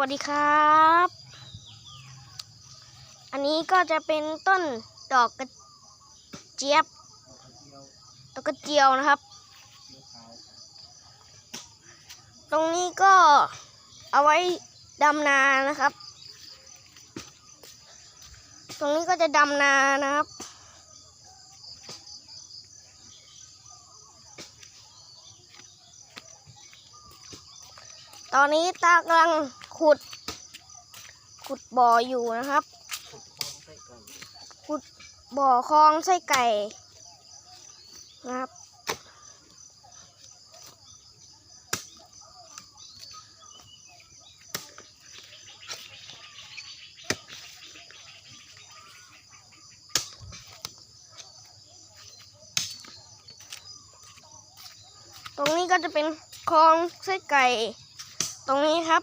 วัสดีครับ อันนี้ก็จะเป็นต้นดอกกระเจี๊ยบ ดอกกระเจียวนะครับ ตรงนี้ก็เอาไว้ดำนานะครับ ตรงนี้ก็จะดำนานะครับตอนนี้ตากำลัง ขุด ขุดบ่ออยู่นะครับ ขุดบ่อคลองไส้ไก่นะครับ ตรงนี้ก็จะเป็นคลองไส้ไก่ ตรงนี้ครับ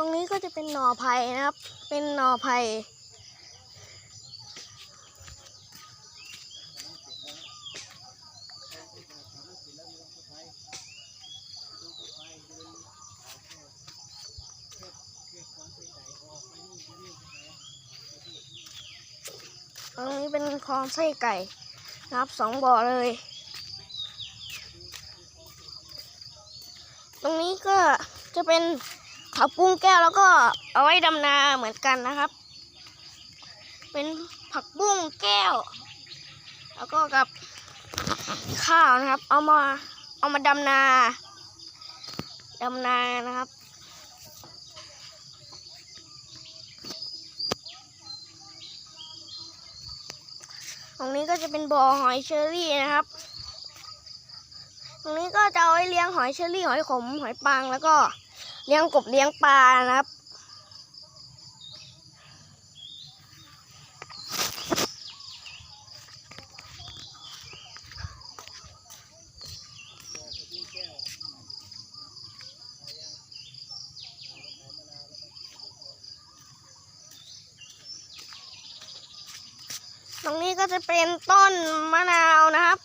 ตรงนี้ก็จะเป็นหน่อไผ่นะครับ เป็นหน่อไผ่ตรงนี้เป็นคลองไส้ไก่นะครับสองบ่อเลย ตรงนี้ก็จะเป็น เขาวปุ้งแก้วแล้วก็เอาไว้ดำนาเหมือนกันนะครับ เป็นผักบุ้งแก้ว แล้วก็กับข้าวนะครับ เอามาเอามาดำนาดำนานะครับตรงนี้ก็จะเป็นบ่อหอยเชอรี่นะครับ ตรงนี้ก็จะเอาไว้เลี้ยงหอยเชอรี่ หอยขม หอยปัง แล้วก็ เลี้ยงกบเลี้ยงปลานะครับตรงนี้ก็จะเป็นต้นมะนาวนะครับ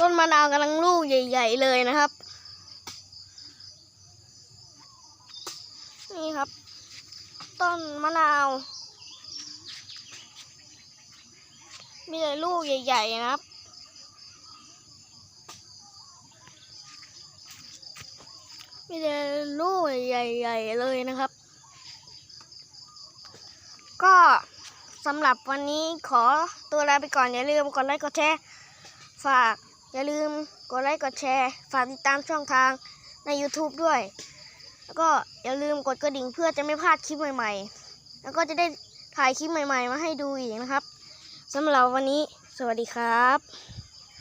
ต้นมะนาวกำลังลูกใหญ่ ๆ เลยนะครับ นี่ครับ ต้นมะนาว มีแต่ลูกใหญ่ๆนะครับ มีแต่ลูกใหญ่ ๆ เลยนะครับ ก็สำหรับวันนี้ขอตัวลาไปก่อน อย่าลืมกดไลค์กดแชร์ ฝาก อย่าลืมกดไลค์กดแชร์ ฝากติดตามช่องทางใน YouTube ด้วย แล้วก็อย่าลืมกดกระดิ่งเพื่อจะไม่พลาดคลิปใหม่ ๆ แล้วก็จะได้ถ่ายคลิปใหม่ ๆ มาให้ดูอีกนะครับสำหรับวันนี้ สวัสดีครับ